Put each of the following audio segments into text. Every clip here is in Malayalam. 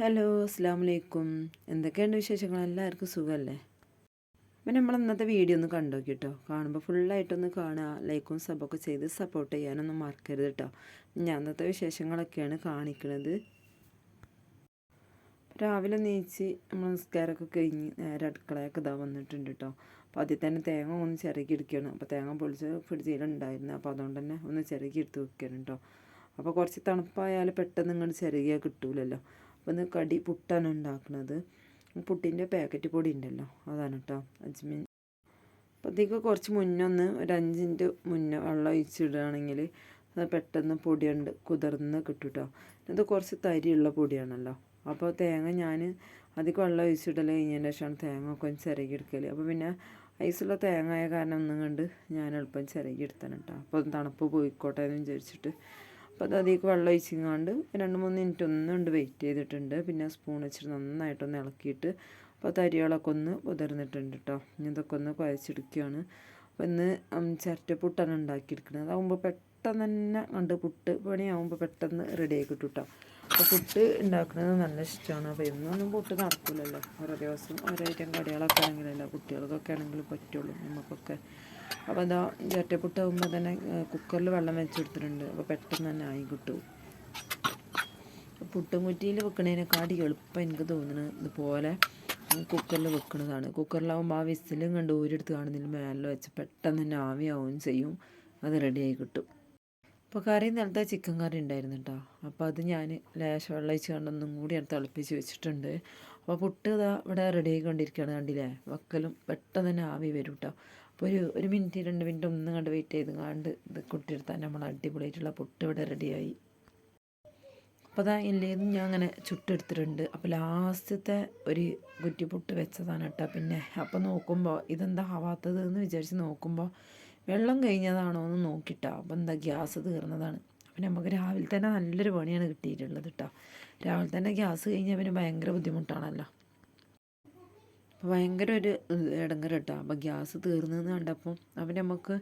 ഹലോ അസ്സാം വലൈക്കും എന്തൊക്കെയുണ്ട് വിശേഷങ്ങൾ? എല്ലാവർക്കും സുഖമല്ലേ? അപ്പം നമ്മൾ ഇന്നത്തെ വീഡിയോ ഒന്ന് കണ്ടു കേട്ടോ കാണുമ്പോൾ ഫുള്ളായിട്ടൊന്ന് കാണുക. ലൈക്കും സബൊക്കെ ചെയ്ത് സപ്പോർട്ട് ചെയ്യാനൊന്നും മറക്കരുത് കേട്ടോ ഞാൻ ഇന്നത്തെ വിശേഷങ്ങളൊക്കെയാണ് കാണിക്കുന്നത് രാവിലെ നീച്ച് നമ്മൾ നിസ്കാരമൊക്കെ കഴിഞ്ഞ് നേരെ അടുക്കളയൊക്കെ ഇതാ വന്നിട്ടുണ്ട് കേട്ടോ അപ്പോൾ അതിൽ തന്നെ തേങ്ങ ഒന്ന് ചിരകി എടുക്കുകയാണ്. അപ്പോൾ തേങ്ങ പൊളിച്ച് ഫ്രിഡ്ജിലുണ്ടായിരുന്നു അപ്പോൾ അതുകൊണ്ട് തന്നെ ഒന്ന് ചിരകി എടുത്ത് വെക്കുകയാണ് കേട്ടോ അപ്പോൾ കുറച്ച് തണുപ്പായാൽ പെട്ടെന്ന് ഇങ്ങോട്ട് ചിരകിയാൽ കിട്ടൂലല്ലോ. അപ്പോൾ കടി പുട്ടാണ് ഉണ്ടാക്കുന്നത് പുട്ടിന്റെ പാക്കറ്റ് പൊടി ഉണ്ടല്ലോ അതാണ് കേട്ടോ അജ്മിൻ. അപ്പോൾ അതിലേക്ക് കുറച്ച് മുന്നേ ഒന്ന് ഒരു അഞ്ച് മുന്നേ വെള്ളം ഒഴിച്ചിടുകയാണെങ്കിൽ അത് പെട്ടെന്ന് പൊടിയുണ്ട് കുതിർന്ന് കിട്ടും കേട്ടോ ഇത് കുറച്ച് തരിയുള്ള പൊടിയാണല്ലോ. അപ്പോൾ തേങ്ങ ഞാൻ അധികം വെള്ളം ഒഴിച്ചിടൽ കഴിഞ്ഞതിന് ശേഷമാണ് തേങ്ങ ഒക്കെ ചിരകി എടുക്കൽ അപ്പോൾ പിന്നെ ഐസുള്ള തേങ്ങ ആയ കാരണം ഒന്നും കണ്ട് ഞാൻ എളുപ്പം ചിരകി എടുത്താണ് കേട്ടോ അപ്പോൾ തണുപ്പ് പോയിക്കോട്ടെ എന്ന് വിചാരിച്ചിട്ട് അപ്പോൾ അത് അതിലേക്ക് വെള്ളം ഒഴിച്ചിങ്ങാണ്ട് രണ്ട് മൂന്ന് മിനിറ്റ് ഒന്നുകൊണ്ട് വെയിറ്റ് ചെയ്തിട്ടുണ്ട്. പിന്നെ സ്പൂൺ വെച്ചിട്ട് നന്നായിട്ടൊന്ന് ഇളക്കിയിട്ട് അപ്പോൾ തരികളൊക്കെ ഒന്ന് ഉതിർന്നിട്ടുണ്ട് കേട്ടോ ഇനി ഇതൊക്കെ ഒന്ന് കുഴച്ചെടുക്കുകയാണ് അപ്പോൾ ഇന്ന് ചിരട്ടപ്പുട്ടാണ് ഉണ്ടാക്കിയെടുക്കുന്നത് അതാകുമ്പോൾ പെട്ടെന്ന് തന്നെ കണ്ട് പുട്ട് പണിയാകുമ്പോൾ പെട്ടെന്ന് റെഡി ആയി കിട്ടും കേട്ടോ അപ്പോൾ പുട്ട് ഉണ്ടാക്കുന്നത് നല്ല ഇഷ്ടമാണ് അപ്പോൾ എന്നൊന്നും പുട്ട് നടക്കില്ലല്ലോ ഓരോ ദിവസം ഓരോ ഐറ്റം കടികളൊക്കെ ആണെങ്കിലല്ലോ കുട്ടികൾക്കൊക്കെ ആണെങ്കിലും പറ്റുള്ളൂ. നമുക്കൊക്കെ അപ്പോൾ എന്താ ചിരട്ടപ്പുട്ടാകുമ്പോൾ തന്നെ കുക്കറിൽ വെള്ളം വെച്ചെടുത്തിട്ടുണ്ട്. അപ്പോൾ പെട്ടെന്ന് തന്നെ ആയി കിട്ടും. പുട്ടും കുറ്റിയിൽ വെക്കണതിനെക്കാട്ടി എളുപ്പം എനിക്ക് തോന്നുന്നത് ഇതുപോലെ കുക്കറിൽ വെക്കുന്നതാണ് കുക്കറിലാവുമ്പോൾ ആ വിസിലും കണ്ട് ഊരെടുത്ത് കാണുന്നതിന് മേലെ വെച്ച് പെട്ടെന്ന് തന്നെ ആവിയാവുകയും ചെയ്യും. അത് റെഡിയായി കിട്ടും. അപ്പോൾ കറി നേരത്തെ ചിക്കൻ കറി ഉണ്ടായിരുന്നു കേട്ടോ അപ്പോൾ അത് ഞാൻ ലേശം വെള്ളം ഒഴിച്ച് കണ്ടൊന്നും കൂടി അടുത്ത് തിളപ്പിച്ച് വെച്ചിട്ടുണ്ട്. അപ്പോൾ പുട്ട് ഇതാ ഇവിടെ റെഡി ആയിക്കൊണ്ടിരിക്കുകയാണ് കണ്ടില്ലേ? വക്കലും പെട്ടെന്ന് തന്നെ ആവി വരും കേട്ടോ അപ്പോൾ ഒരു ഒരു മിനിറ്റ് രണ്ട് മിനിറ്റ് ഒന്നും കണ്ട് വെയിറ്റ് ചെയ്ത് കണ്ട് ഇത് കുട്ടിയെടുത്താൽ നമ്മൾ അടിപൊളിയായിട്ടുള്ള പുട്ട് ഇവിടെ റെഡിയായി അപ്പോൾ അതാ ഇല്ലേതും ഞാൻ അങ്ങനെ ചുട്ടെടുത്തിട്ടുണ്ട്. അപ്പോൾ ലാസ്റ്റത്തെ ഒരു കുറ്റി പുട്ട് വെച്ചതാണ് കേട്ടോ പിന്നെ. അപ്പോൾ നോക്കുമ്പോൾ ഇതെന്താ ആവാത്തത് എന്ന് വിചാരിച്ച് നോക്കുമ്പോൾ വെള്ളം കഴിഞ്ഞതാണോ എന്ന് നോക്കിട്ടോ. അപ്പം എന്താ ഗ്യാസ് തീർന്നതാണ്. അപ്പം നമുക്ക് രാവിലെ തന്നെ നല്ലൊരു പണിയാണ് കിട്ടിയിട്ടുള്ളത് കേട്ടോ രാവിലെ തന്നെ ഗ്യാസ് കഴിഞ്ഞാൽ പിന്നെ ഭയങ്കര ബുദ്ധിമുട്ടാണല്ലോ. ഭയങ്കര ഒരു ഇടങ്ങറ് കേട്ടോ അപ്പോൾ ഗ്യാസ് തീർന്നെന്ന് കണ്ടപ്പോൾ അപ്പം നമുക്ക്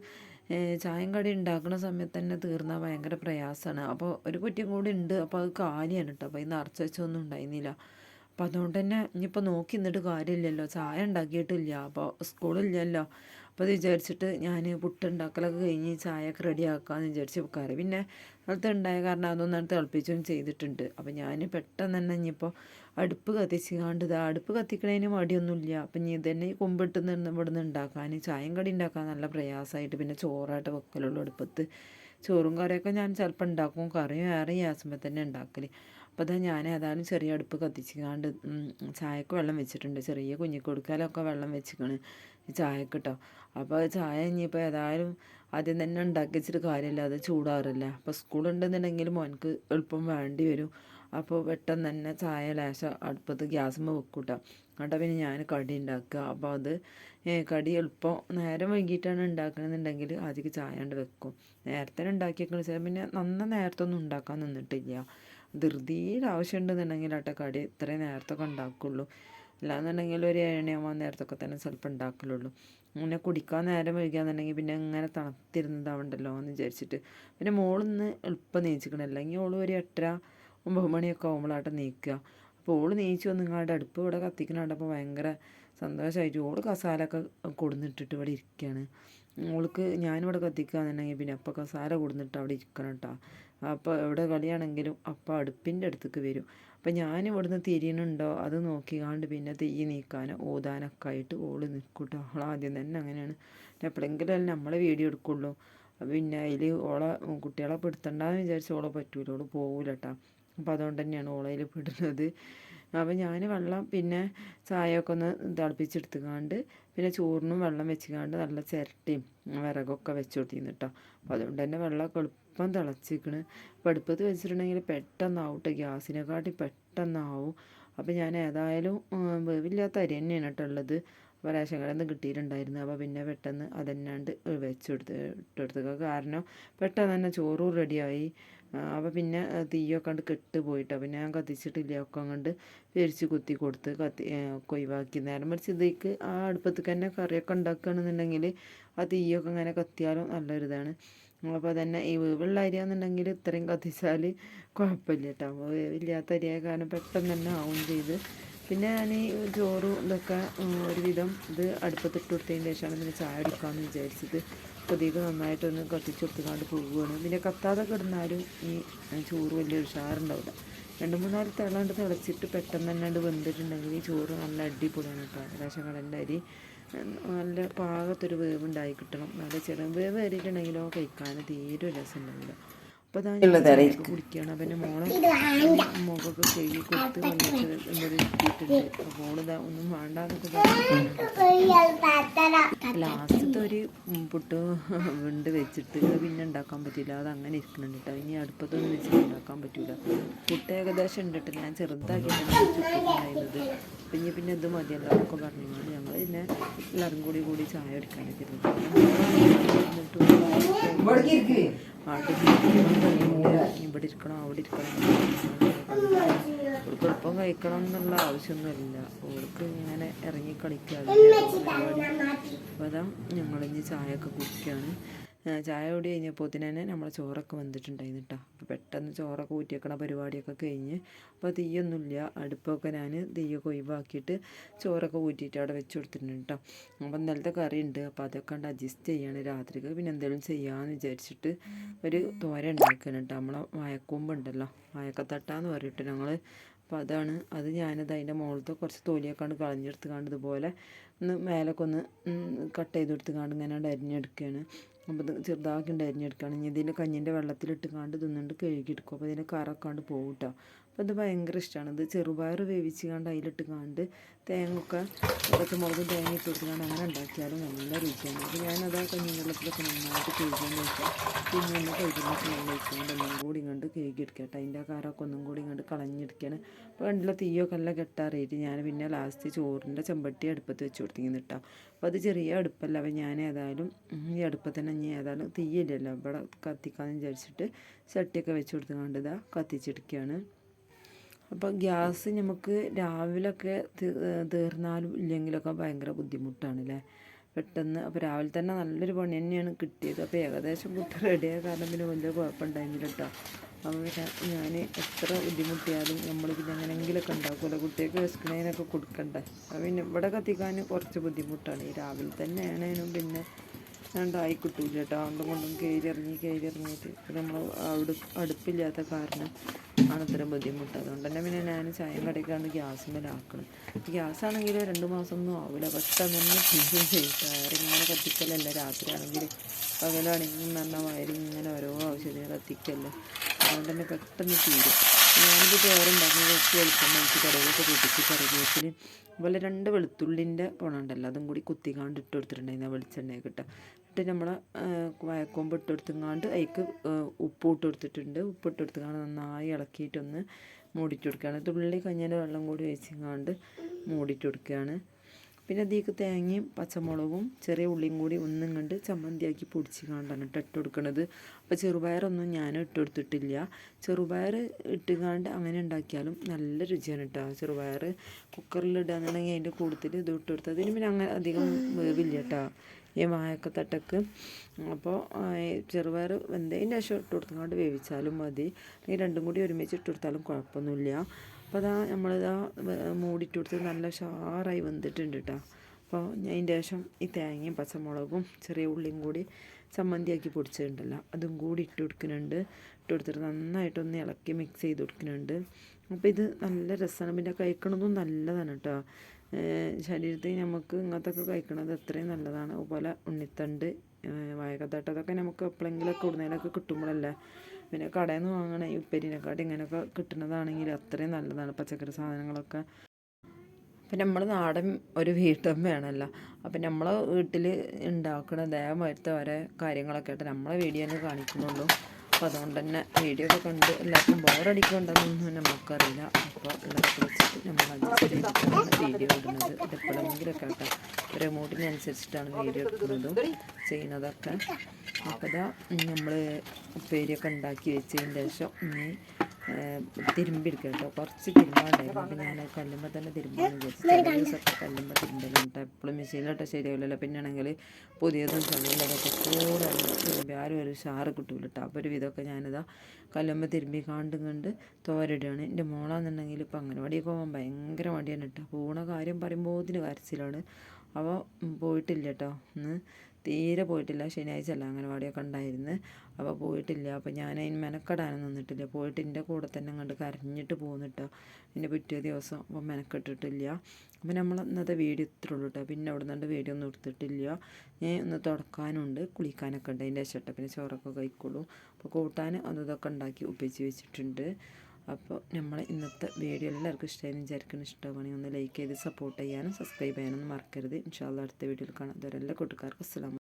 ചായം കടി ഉണ്ടാക്കുന്ന സമയത്ത് തന്നെ തീർന്നാൽ ഭയങ്കര പ്രയാസമാണ്. അപ്പോൾ ഒരു കുറ്റിയും കൂടി ഉണ്ട്. അപ്പോൾ അത് കാലിയാണ് കേട്ടോ അപ്പോൾ ഇത് നിറച്ച് വെച്ചൊന്നും ഉണ്ടായിരുന്നില്ല. അപ്പോൾ അതുകൊണ്ട് തന്നെ ഇനിയിപ്പോൾ നോക്കി നിന്നിട്ട് കാര്യമില്ലല്ലോ. ചായ ഉണ്ടാക്കിയിട്ടില്ല. അപ്പോൾ സ്കൂളില്ലല്ലോ. അപ്പോൾ അത് വിചാരിച്ചിട്ട് ഞാൻ പുട്ടുണ്ടാക്കലൊക്കെ കഴിഞ്ഞ് ചായയൊക്കെ റെഡി ആക്കാമെന്ന് വിചാരിച്ച് വെക്കാറ്. പിന്നെ അടുത്ത് ഉണ്ടായ കാരണം അതൊന്നും തിളപ്പിച്ചും ചെയ്തിട്ടുണ്ട്. അപ്പോൾ ഞാൻ പെട്ടെന്ന് തന്നെ ഇനിയിപ്പോൾ അടുപ്പ് കത്തിച്ച് കാണ്ട് ഇതാ അടുപ്പ് കത്തിക്കണതിന് മടിയൊന്നുമില്ല അപ്പം ഇനി തന്നെ കൊമ്പിട്ട് നിന്ന് ഇവിടെ നിന്ന് ഉണ്ടാക്കാൻ ചായയും കടി ഉണ്ടാക്കാൻ നല്ല പ്രയാസമായിട്ട് പിന്നെ ചോറായിട്ട് വെക്കലുള്ളൂ അടുപ്പത്ത്. ചോറും കറിയൊക്കെ ഞാൻ ചിലപ്പോൾ ഉണ്ടാക്കും കറിയും ഏറെ ഗ്യാസുമ്പോൾ തന്നെ ഉണ്ടാക്കൽ അപ്പോൾ അതാ ഞാൻ ഏതായാലും ചെറിയ അടുപ്പ് കത്തിച്ചിക്കാണ്ട് ചായക്ക് വെള്ളം വെച്ചിട്ടുണ്ട്. ചെറിയ കുഞ്ഞിക്കൊടുക്കാലൊക്കെ വെള്ളം വെച്ചിക്കണ്. ചായക്ക് കേട്ടോ അപ്പോൾ ചായ ഇനിയിപ്പോൾ ഏതായാലും ആദ്യം തന്നെ ഉണ്ടാക്കി വെച്ചിട്ട് കാര്യമില്ല. അത് ചൂടാറില്ല. അപ്പോൾ സ്കൂളുണ്ടെന്നുണ്ടെങ്കിൽ മോനക്ക് എളുപ്പം വേണ്ടി വരും. അപ്പോൾ പെട്ടെന്ന് തന്നെ ചായ ലേശം അടുപ്പത്ത് ഗ്യാസുമ്പോൾ വെക്കൂട്ടോ. എന്നിട്ട് പിന്നെ ഞാൻ കടി ഉണ്ടാക്കുക. അപ്പോൾ അത് കടി എളുപ്പം നേരം വൈകിട്ടാണ് ഉണ്ടാക്കണമെന്നുണ്ടെങ്കിൽ ആദ്യം ചായ കൊണ്ട് വെക്കും. നേരത്തെ ഉണ്ടാക്കിയേക്കണ വെച്ചാൽ പിന്നെ നന്ന നേരത്തെ ഒന്നും ഉണ്ടാക്കാൻ നിന്നിട്ടില്ല. ധൃതിയിൽ ആവശ്യമുണ്ടെന്നുണ്ടെങ്കിൽ ആട്ടെ കടി ഇത്രയും നേരത്തൊക്കെ ഉണ്ടാക്കുള്ളൂ. അല്ലാന്നുണ്ടെങ്കിൽ ഒരു ഏഴണിയാകുമ്പോൾ നേരത്തൊക്കെ തന്നെ ചിലപ്പോൾ ഉണ്ടാക്കലുള്ളൂ. അങ്ങനെ കുടിക്കാൻ നേരം വൈകുകയാണെന്നുണ്ടെങ്കിൽ പിന്നെ ഇങ്ങനെ തണുത്തിരുന്നതാവണ്ടല്ലോ എന്ന് വിചാരിച്ചിട്ട്. പിന്നെ മോളിന്ന് എളുപ്പം നീച്ചിക്കണം. അല്ലെങ്കിൽ ഓൾ ഒരു എട്ടര ഒമ്പത് മണിയൊക്കെ ആകുമ്പോഴാട്ടെ നീക്കുക. അപ്പോൾ ഓൾ നീച്ച് നിങ്ങളുടെ അടുപ്പ് ഇവിടെ കത്തിക്കണപ്പോൾ ഭയങ്കര സന്തോഷമായിട്ട് ഓൾ കസാലൊക്കെ കൊടുന്നിട്ടിട്ട് ഇവിടെ ഇരിക്കുകയാണ് ഓൾക്ക് ഞാനിവിടെ കത്തിക്കുകയാണെന്നുണ്ടെങ്കിൽ പിന്നെ അപ്പം കസാര കൊടുന്നിട്ട് അവിടെ ഇരിക്കണം കേട്ടോ അപ്പോൾ എവിടെ കളിയാണെങ്കിലും അപ്പം അടുപ്പിന്റെ അടുത്തേക്ക് വരും. അപ്പം ഞാൻ ഇവിടുന്ന് തിരിയണുണ്ടോ അത് നോക്കിക്കാണ്ട് പിന്നെ തീ നീക്കാൻ ഓതാനൊക്കെ ആയിട്ട് ഓൾ നിൽക്കൂട്ടോ അവൾ ആദ്യം തന്നെ അങ്ങനെയാണ്. എപ്പോഴെങ്കിലും നമ്മളെ വീഡിയോ എടുക്കുള്ളൂ. പിന്നെ അതിൽ ഓളെ കുട്ടികളെ പെടുത്തണ്ടെന്ന് വിചാരിച്ച് ഓളെ പറ്റൂല. ഓൾ പോകൂല കേട്ടോ അതുകൊണ്ട് തന്നെയാണ് ഓളയിൽ പെടുന്നത്. അപ്പോൾ ഞാൻ വെള്ളം പിന്നെ ചായയൊക്കെ ഒന്ന് തിളപ്പിച്ചെടുത്തുകാണ്ട് പിന്നെ ചോറിനും വെള്ളം വെച്ചുകാണ്ട് നല്ല ചിരട്ടയും വിറകൊക്കെ വെച്ച് കൊടുത്തിരുന്നു കേട്ടോ അപ്പോൾ അതുകൊണ്ട് തന്നെ വെള്ളമൊക്കെ എളുപ്പം തിളച്ചിരിക്കണ്. അപ്പോൾ അടുപ്പത്ത് വെച്ചിട്ടുണ്ടെങ്കിൽ പെട്ടെന്നാവും കേട്ടോ ഗ്യാസിനെക്കാട്ടി പെട്ടെന്നാവും. അപ്പോൾ ഞാൻ ഏതായാലും വേവില്ലാത്ത അരി തന്നെയാണ് കേട്ടോ ഉള്ളത്. നിന്ന് കിട്ടിയിട്ടുണ്ടായിരുന്നു. അപ്പോൾ പിന്നെ പെട്ടെന്ന് അതെന്നാണ്ട് വെച്ചെടുത്ത് ഇട്ടെടുത്തുക കാരണം പെട്ടെന്ന് തന്നെ ചോറും റെഡിയായി. അപ്പോൾ പിന്നെ തീയൊക്കെ കണ്ട് കെട്ട് പോയിട്ടോ. പിന്നെ ഞാൻ കത്തിച്ചിട്ടില്ല. ഒക്കെ കണ്ട് പേരിച്ച് കുത്തി കൊടുത്ത് കത്തി കൊയ്വാക്കി. നേരം മറിച്ച് ഇതിലേക്ക് ആ അടുപ്പത്തേക്ക് തന്നെ കറിയൊക്കെ ഉണ്ടാക്കുകയാണെന്നുണ്ടെങ്കിൽ ആ തീയൊക്കെ ഇങ്ങനെ കത്തിയാലും നല്ലൊരിതാണ്. അപ്പോൾ തന്നെ ഈ വേവുള്ള അരിയാന്നുണ്ടെങ്കിൽ ഇത്രയും കത്തിച്ചാൽ കുഴപ്പമില്ല കേട്ടോ. വേവില്ലാത്ത അരിയായ കാരണം പെട്ടെന്ന് തന്നെ ആവും ചെയ്ത്. പിന്നെ ഞാൻ ചോറും ഇതൊക്കെ ഒരുവിധം ഇത് അടുപ്പത്തിട്ട് കൊടുത്തതിന് ശേഷമാണ് പിന്നെ ചായ എടുക്കാമെന്ന് വിചാരിച്ചത്. കൊതിക്ക് നന്നായിട്ടൊന്ന് കത്തിച്ച് കൊടുത്തുകൊണ്ട് പോവുകയാണ്. പിന്നെ കത്താതെ കിടന്നാലും ഈ ചോറ് വലിയ ഉഷാറുണ്ടാവില്ല. രണ്ട് മൂന്നാൽ തിളണ്ട് തിളച്ചിട്ട് പെട്ടെന്ന് തന്നെ അത് വെന്തിട്ടുണ്ടെങ്കിൽ ഈ ചോറ് നല്ല അടിപൊളിയാണ് കേട്ടോ. റേഷൻ കടലിന്റെ അരി നല്ല പാകത്തൊരു വേവ് ഉണ്ടായി കിട്ടണം. നല്ല ചെറിയ വേവ് കയറിയിട്ടുണ്ടെങ്കിലോ കഴിക്കാൻ തീരെ രസം ഉണ്ടാവില്ല അപ്പോൾ അതാ കുടിക്കുകയാണ് അപ്പം എന്റെ മോളെ മുഖമൊക്കെ കഴുകി കൊടുത്ത് വന്നിട്ട് എന്തൊരു ഇട്ടിട്ടുണ്ട്. അപ്പോൾ മോളിതാ ഒന്നും വേണ്ടാന്നൊക്കെ പറഞ്ഞു. ലാസ്റ്റത്തെ ഒരു പുട്ട് വിണ്ട് വെച്ചിട്ട് പിന്നെ ഉണ്ടാക്കാൻ പറ്റില്ല അത് അങ്ങനെ ഇരിക്കുന്നുണ്ട് കേട്ടോ ഇനി അടുപ്പത്തൊന്നും വെച്ചിട്ട് ഉണ്ടാക്കാൻ പറ്റില്ല പുട്ട് ഏകദേശം ഉണ്ട് ഞാൻ ചെറുതാക്കിയിട്ടാണ് പിന്നെ പിന്നെ ഇത് മതിയല്ലോ എല്ലാവർക്കും പറഞ്ഞു. ഞങ്ങൾ പിന്നെ എല്ലാവരും കൂടി കൂടി ചായ കുടിക്കാനൊക്കെ ഇവിടെ ഇരിക്കണം അവിടെ ഇരിക്കണം. അവർക്ക് എളുപ്പം കഴിക്കണം എന്നുള്ള ആവശ്യമൊന്നുമില്ല. ഓർക്ക് ഇങ്ങനെ ഇറങ്ങി കളിക്കാതെ. അതാ ഞങ്ങളിഞ്ഞ് ചായയൊക്കെ കുടിക്കുകയാണ് ആ, ചായ കൂടി കഴിഞ്ഞപ്പോൾ തന്നെ നമ്മളെ ചോറൊക്കെ വന്നിട്ടുണ്ടായിരുന്നു കേട്ടോ പെട്ടെന്ന് ചോറൊക്കെ ഊറ്റിയേക്കണ പരിപാടിയൊക്കെ കഴിഞ്ഞ് അപ്പോൾ തീയൊന്നുമില്ല അടുപ്പൊക്കെ ഞാൻ തീയൊക്കെ ഒഴിവാക്കിയിട്ട് ചോറൊക്കെ ഊറ്റിയിട്ട് അവിടെ വെച്ച് കൊടുത്തിട്ടുണ്ട് കേട്ടോ അപ്പോൾ ഇന്നലത്തെ കറി ഉണ്ട് അപ്പോൾ അതൊക്കെ കണ്ട് അഡ്ജസ്റ്റ് ചെയ്യാണ്. രാത്രിക്ക് പിന്നെ എന്തെങ്കിലും ചെയ്യാമെന്ന് വിചാരിച്ചിട്ട് ഒരു തോര ഉണ്ടാക്കണം കേട്ടോ നമ്മളെ വായക്കൂമ്പുണ്ടല്ലോ വായക്കത്തട്ടാന്ന് പറഞ്ഞിട്ട് ഞങ്ങൾ അപ്പോൾ അതാണ് അത് ഞാനത് അതിന്റെ മുകളിലത്തെ കുറച്ച് തൊലിയൊക്കെ കളഞ്ഞെടുത്ത് കണ്ട് ഇതുപോലെ ഒന്ന് മേലൊക്കെ ഒന്ന് കട്ട് ചെയ്തെടുത്ത് കാണും കണ്ട് ഇങ്ങനെ അരിഞ്ഞെടുക്കുകയാണ് അപ്പോൾ ഇത് ചെറുതാക്കി ഉണ്ട് ഇനി ഇതിന്റെ കഞ്ഞിന്റെ വെള്ളത്തിലിട്ട് കാണ്ട് തിന്നുകൊണ്ട് കഴുകിയെടുക്കും. അപ്പോൾ ഇതിന്റെ കറക്കാണ്ട് പോകും കേട്ടോ അപ്പോൾ ഇത് ഭയങ്കര ഇഷ്ടമാണ് ഇത് ചെറുപയർ വേവിച്ച് കണ്ട് അതിലിട്ട് കാണ്ട് തേങ്ങയൊക്കെ മുളകും തേങ്ങ ഇട്ട് കൊടുത്തുകൊണ്ട് അങ്ങനെ ഉണ്ടാക്കിയാലും നല്ല രുചിയാണ്. അപ്പോൾ ഞാനത് കഞ്ഞി വെള്ളത്തിലൊക്കെ നന്നായിട്ട് കഴുകിയെന്ന് വെച്ചാൽ പിന്നെ ഒന്ന് കഴുകുന്ന സ്മെല്ല് വെച്ചുകൊണ്ട് ഒന്നും കൂടി കണ്ട് കഴുകിയെടുക്കട്ടെ അതിന്റെ ആ കാരമൊക്കെ ഒന്നും കൂടി ഇങ്ങോട്ട് കളഞ്ഞെടുക്കുകയാണ്. അപ്പോൾ രണ്ടിലെ തീയൊക്കെ എല്ലാം കെട്ടാറിയിട്ട് ഞാൻ പിന്നെ ലാസ്റ്റ് ചോറിന്റെ ചെമ്പട്ടി അടുപ്പത്ത് വെച്ച് കൊടുത്തിങ്ങനെ ഇട്ടാം അപ്പോൾ അത് ചെറിയ അടുപ്പല്ല. അപ്പോൾ ഞാൻ ഏതായാലും ഈ അടുപ്പത്ത് തന്നെ ഏതായാലും തീയില്ലല്ലോ ഇവിടെ കത്തിക്കാമെന്ന് വിചാരിച്ചിട്ട് ചട്ടിയൊക്കെ വെച്ച് കൊടുത്തുകൊണ്ട് ഇതാ കത്തിച്ചെടുക്കുകയാണ്. അപ്പോൾ ഗ്യാസ് നമുക്ക് രാവിലെയൊക്കെ തീർന്നാലും ഇല്ലെങ്കിലൊക്കെ ഭയങ്കര ബുദ്ധിമുട്ടാണ് അല്ലേ പെട്ടെന്ന് അപ്പോൾ രാവിലെ തന്നെ നല്ലൊരു പണി തന്നെയാണ് കിട്ടിയത്. അപ്പോൾ ഏകദേശം കുട്ടി റെഡിയായ കാരണം പിന്നെ വലിയ കുഴപ്പമുണ്ടായിരുന്നില്ല കേട്ടോ അപ്പോൾ ഞാൻ എത്ര ബുദ്ധിമുട്ടിയാലും നമ്മൾ പിന്നെ എങ്ങനെയെങ്കിലുമൊക്കെ ഉണ്ടാക്കുമല്ലോ കുട്ടികൾക്ക് വിശക്കണതിനൊക്കെ കൊടുക്കണ്ടേ? അപ്പോൾ പിന്നെ ഇവിടെ കത്തിക്കാൻ കുറച്ച് ബുദ്ധിമുട്ടാണ്. ഈ രാവിലെ തന്നെ ആണേനും പിന്നെ രണ്ടായി കിട്ടൂല കേട്ടോ. അതുകൊണ്ടും കൊണ്ടും കയറി ഇറങ്ങിയിട്ട് നമ്മൾ അവിടെ അടുപ്പില്ലാത്ത കാരണം ആണ് ഇത്രയും ബുദ്ധിമുട്ട്. അതുകൊണ്ട് തന്നെ പിന്നെ ഞാൻ ചായം കടയ്ക്കാണ് ഗ്യാസിന്മേലാക്കണം ഗ്യാസ് ആണെങ്കിൽ രണ്ട് മാസമൊന്നും ആവില്ല പെട്ടെന്ന് തന്നെ ചെയ്യും. ടയറിങ്ങനെ കത്തിക്കലല്ല രാത്രിയാണെങ്കിൽ പകലാണെങ്കിൽ നല്ല വയറിങ്ങനെ ഓരോ ആവശ്യത്തിന് കത്തിക്കല്ലേ. അതുകൊണ്ട് തന്നെ പെട്ടെന്ന് തീരും. ഞാനിത് ചോറുണ്ടാക്കുന്നത് കുറച്ച് വെളിച്ചെണ്ണ ഒഴിച്ച് കടയിലൊക്കെ പൊട്ടിച്ച് കറിവേപ്പിൽ അതുപോലെ രണ്ട് വെളുത്തുള്ളിന്റെ പുണമുണ്ടല്ലോ അതും കൂടി കുത്തിക്കാണ്ട് ഇട്ട് കൊടുത്തിട്ടുണ്ടായിരുന്നു ആ കിട്ടുക ഇട്ട്. നമ്മൾ വയക്കോമ്പ് ഇട്ട് കൊടുത്തുങ്ങാണ്ട് അതിക്ക് ഉപ്പ് ഇട്ട് കൊടുത്തിട്ടുണ്ട്. ഉപ്പ് ഇട്ട് കൊടുത്തുകൊണ്ട് നന്നായി ഇളക്കിയിട്ടൊന്ന് മൂടിയിട്ട് കൊടുക്കുകയാണ്. തുള്ളി കഞ്ഞിന്റെ വെള്ളം കൂടി ഒഴിച്ചങ്ങാണ്ട് മൂടിയിട്ട് കൊടുക്കുകയാണ്. പിന്നെ അതിലേക്ക് തേങ്ങയും പച്ചമുളകും ചെറിയ ഉള്ളിയും കൂടി ഒന്നും കണ്ട് ചമ്മന്തിയാക്കി പൊടിച്ച് കാണ്ടാണ് കേട്ടോ ഇട്ട് കൊടുക്കണത് അപ്പോൾ ചെറുപയറൊന്നും ഞാൻ ഇട്ട് കൊടുത്തിട്ടില്ല ചെറുപയർ ഇട്ടുകാണ്ട് അങ്ങനെ ഉണ്ടാക്കിയാലും നല്ല രുചിയാണ് കേട്ടോ ചെറുപയർ. കുക്കറിൽ ഇടാന്നുണ്ടെങ്കിൽ അതിന്റെ കൂടുതൽ ഇത് ഇട്ട് കൊടുത്തത് അതിന് പിന്നെ അങ്ങനെ അധികം വേവില്ല കേട്ടോ ഈ വാഴക്കത്തട്ടക്ക്. അപ്പോൾ ചെറുപയർ വെന്തതിന്റെ ശേഷം ഇട്ട് കൊടുത്തുകൊണ്ട് വേവിച്ചാലും മതി. ഈ രണ്ടും കൂടി ഒരുമിച്ച് ഇട്ട് കൊടുത്താലും കുഴപ്പമൊന്നുമില്ല. അപ്പോൾ അതാ നമ്മളിതാ മൂടിയിട്ട് കൊടുത്ത് നല്ല ഷാറായി വന്നിട്ടുണ്ട് കേട്ടോ അപ്പോൾ അതിന്റെ ശേഷം ഈ തേങ്ങയും പച്ചമുളകും ചെറിയ ഉള്ളിയും കൂടി ചമ്മന്തിയാക്കി പൊടിച്ചിട്ടുണ്ടല്ലോ അതും കൂടി ഇട്ട് കൊടുക്കുന്നുണ്ട്. ഇട്ട് കൊടുത്തിട്ട് നന്നായിട്ടൊന്ന് ഇളക്കി മിക്സ് ചെയ്ത് കൊടുക്കുന്നുണ്ട്. അപ്പോൾ ഇത് നല്ല രസമാണ് പിന്നെ കഴിക്കണതും നല്ലതാണ് കേട്ടോ ശരീരത്തിൽ നമുക്ക് ഇങ്ങനത്തൊക്കെ കഴിക്കണത് അത്രയും നല്ലതാണ്. അതുപോലെ ഉണ്ണിത്തണ്ട് വായകത്തട്ട് അതൊക്കെ നമുക്ക് എപ്പോഴെങ്കിലൊക്കെ ഉടനേലൊക്കെ കിട്ടുമ്പോഴല്ലേ പിന്നെ കടയിൽ നിന്ന് വാങ്ങണ ഈ ഉപ്പേരിനെക്കാട്ടി ഇങ്ങനെയൊക്കെ കിട്ടുന്നതാണെങ്കിൽ അത്രയും നല്ലതാണ് പച്ചക്കറി സാധനങ്ങളൊക്കെ. അപ്പം നമ്മൾ നാടൻ ഒരു വീട്ടമ്മയാണല്ലോ അപ്പം നമ്മൾ വീട്ടിൽ ഉണ്ടാക്കുന്ന ദയമായിട്ട് ഓരോ കാര്യങ്ങളൊക്കെ ആയിട്ട് നമ്മളെ വീഡിയോയിൽ കാണിക്കുന്നുള്ളൂ. അപ്പോൾ അതുകൊണ്ട് തന്നെ വീഡിയോ ഒക്കെ കണ്ട് എല്ലാവർക്കും ബോറടിക്കുന്നുണ്ടെന്നൊന്നും നമുക്കറിയില്ല അപ്പോൾ ഉള്ളതൊക്കെ വെച്ചിട്ട് നമ്മൾ അഡ്ജസ്റ്റ് ചെയ്തിട്ടാണ് വീഡിയോ ഇടുന്നത്. ഇത് എപ്പോഴെങ്കിലുമൊക്കെ ആട്ടെ ഒരു മൂഡിനനുസരിച്ചിട്ടാണ് വീഡിയോ എടുക്കുന്നതും ചെയ്യുന്നതൊക്കെ. അപ്പോൾ ഇതാ നമ്മൾ ഉപ്പേരിയൊക്കെ ഉണ്ടാക്കി വെച്ചതിന് ശേഷം ഇനി തിരുമ്പിയെടുക്കുക കേട്ടോ. കുറച്ച് തിരുമ്പാണ്ടായിരുന്നു. അപ്പം ഞാൻ കല്ലുമ്പോൾ തന്നെ തിരുമ്പാന്ന് വിചാരിച്ചു കല്ലുമ്പോൾ തിരുമ്പലുണ്ട് എപ്പോഴും മെഷീനിലിട്ട് ശരിയാവില്ലല്ലോ. പിന്നെ ആണെങ്കിൽ പുതിയതും ചുമയിലതൊക്കെ കൂടെ തിരുമ്പി ആരും ഒരു ഷാറ് കിട്ടൂല കേട്ടോ. അപ്പോൾ ഒരു വിധമൊക്കെ ഞാനിതാ കല്ലുമ്പോൾ തിരുമ്പി കാണ്ടും കണ്ട് തോരടുകയാണ്. എന്റെ മോളാന്നുണ്ടെങ്കിൽ ഇപ്പം അംഗനവാടിയൊക്കെ പോകാൻ ഭയങ്കര മടിയാണ് കേട്ടോ. പോണ കാര്യം പറയുമ്പോൾ ഇതിന് കരച്ചിലാണ് അവ പോയിട്ടില്ല കേട്ടോ. ഇന്ന് തീരെ പോയിട്ടില്ല. ശനിയാഴ്ച അല്ല അംഗനവാടിയൊക്കെ ഉണ്ടായിരുന്നു. അപ്പോൾ പോയിട്ടില്ല. അപ്പോൾ ഞാൻ അതിന് മെനക്കെടാനും നിന്നിട്ടില്ല. പോയിട്ട് എന്റെ കൂടെ തന്നെ കണ്ട് കരഞ്ഞിട്ട് പോന്നിട്ടോ. പിന്നെ പിറ്റേ ദിവസം അപ്പോൾ മെനക്കെട്ടിട്ടില്ല. അപ്പോൾ നമ്മൾ ഇന്നത്തെ വീഡിയോ ഇത്രേ ഉള്ളൂ കേട്ടോ പിന്നെ അവിടെ നിന്നുണ്ട് വീഡിയോ ഒന്നും എടുത്തിട്ടില്ല. ഞാൻ ഒന്ന് തുടക്കാനുണ്ട്. കുളിക്കാനൊക്കെ ഉണ്ട് അതിന്റെ ശേഷം പിന്നെ ചോറൊക്കെ കഴിക്കുള്ളൂ. അപ്പോൾ കൂട്ടാൻ അതും ഇതൊക്കെ ഉണ്ടാക്കി ഒപ്പിച്ച് വെച്ചിട്ടുണ്ട്. അപ്പോൾ നമ്മൾ ഇന്നത്തെ വീഡിയോ എല്ലാവർക്കും ഇഷ്ടമായി വിചാരിക്കുന്ന. ഇഷ്ടമാണെങ്കിൽ ഒന്ന് ലൈക്ക് ചെയ്ത് സപ്പോർട്ട് ചെയ്യാനും സബ്സ്ക്രൈബ് ചെയ്യാനൊന്നും മറക്കരുത്. ഇൻഷാല്ല അടുത്ത വീഡിയോയിൽ കാണാം. അതുവരെ എല്ലാ കൂട്ടുകാർക്കും അസ്സലാമു